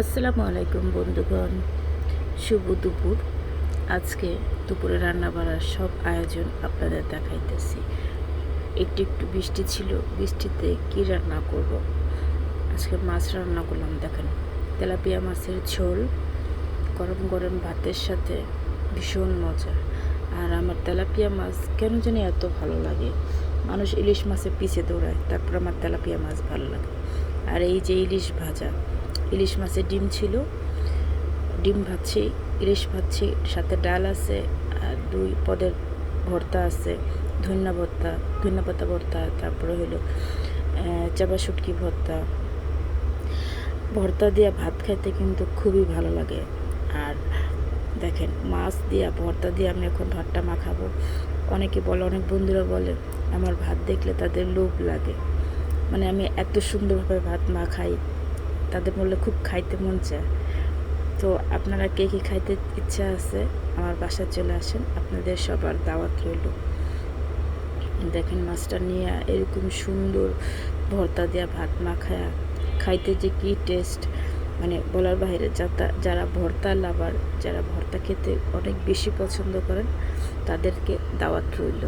আসসালামু আলাইকুম বন্ধুগণ। শুভ দুপুর। আজকে দুপুরে রান্না বাড়ার সব আয়োজন আপনাদের দেখাইতেছি। একটু একটু বৃষ্টি ছিল, বৃষ্টিতে কি রান্না করব? আজকে মাছ রান্না করলাম, দেখেন। তেলাপিয়া মাছের ঝোল, গরম গরম ভাতের সাথে ভীষণ মজা। আর আমার তেলাপিয়া মাছ কেন জানি এত ভালো লাগে। মানুষ ইলিশ মাছের পিছে দৌড়ায়, তারপর আমার তেলাপিয়া মাছ ভালো লাগে। আর এই যে ইলিশ ভাজা ইলিশ মাছের ডিম ছিল। ডিম ভাজছি, ইলিশ ভাজছি সাথে ডাল আছে, আর দুই পদের ভর্তা আছে ধন্যা ভর্তা ধন্যা পাতা ভর্তা, তারপরে হলো চাপা শুটকি ভর্তা। ভর্তা দিয়ে ভাত খাইতে কিন্তু খুবই ভালো লাগে। আর দেখেন, মাছ দিয়া, ভর্তা দিয়ে আমি এখন ভাতটা মাখাবো। অনেকে বলে, অনেক বন্ধুরা বলে, আমার ভাত দেখলে তাদের লোভ লাগে। মানে আমি এত সুন্দরভাবে ভাত মাখাই তাদের বললে খুব খাইতে মন চায়। তো আপনারা কে কী খাইতে ইচ্ছা আছে, আমার বাসায় চলে আসেন। আপনাদের সবার দাওয়াত রইল। দেখেন মাছটা নিয়ে এরকম সুন্দর ভর্তা দেওয়া ভাত মাখায়া খাইতে যে কী টেস্ট মানে বলার বাইরে যারা ভর্তা লাভার যারা ভর্তা খেতে অনেক বেশি পছন্দ করেন, তাদেরকে দাওয়াত রইল।